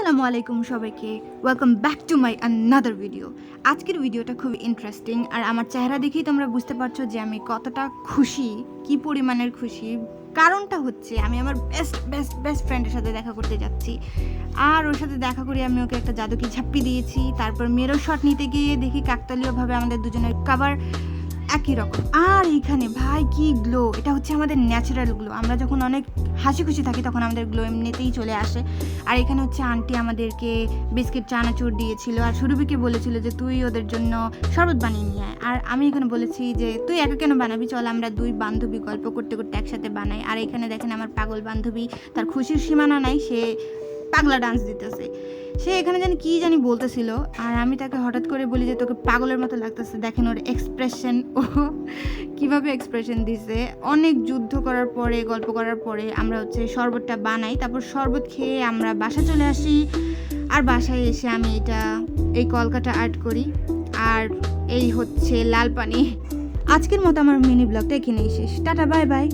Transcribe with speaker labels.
Speaker 1: আসসালামু আলাইকুম সবাইকে। Welcome back to my another video আজকের ভিডিওটা খুব ইন্টারেস্টিং আর আমার চেহারা দেখেই তোমরা বুঝতে পারছ যে আমি কতটা খুশি, কি পরিমাণের খুশি। কারণটা হচ্ছে, আমি আমার বেস্ট বেস্ট বেস্ট ফ্রেন্ডের সাথে দেখা করতে যাচ্ছি। আর ওর সাথে দেখা করে আমি ওকে একটা জাদুকি ঝাপ্পি দিয়েছি, তারপর মেরো শট নিতে গিয়ে দেখি কাকতালীয়ভাবে আমাদের দুজনের কাবার একই রকম। আর এইখানে ভাই, কি গ্লো এটা হচ্ছে আমাদের ন্যাচারাল গ্লো আমরা যখন অনেক হাসি খুশি থাকি, তখন আমাদের গ্লো এমনিতেই চলে আসে। আর এখানে হচ্ছে আন্টি আমাদেরকে বিস্কিট চানাচুর দিয়েছিল, আর সুরভিকে বলেছিল যে, তুই ওদের জন্য শরবত বানিয়ে নিয়ে আয়। আর আমি এখানে বলেছি যে, তুই একা কেন বানাবি? চল আমরা দুই বান্ধবী গল্প করতে করতে একসাথে বানাই। আর এখানে দেখেন আমার পাগল বান্ধবী, তার খুশির সীমানা নাই, সে পাগলা ডান্স দিতেছে। সে এখানে জানি কি জানি বলতেছিল, আর আমি তাকে হঠাৎ করে বলি যে তোকে পাগলের মতো লাগতেছে। দেখেন ওর এক্সপ্রেশন ও কীভাবে এক্সপ্রেশন দিছে। অনেক যুদ্ধ করার পরে, গল্প করার পরে আমরা হচ্ছে শরবতটা বানাই, তারপর শরবত খেয়ে আমরা বাসা চলে আসি। আর বাসায় এসে আমি এটা, এই কলকাটা আর্ট করি। আর এই হচ্ছে লাল পানি। আজকের মতো আমার মিনি ব্লগটা এখানেই শেষ। Tata bye bye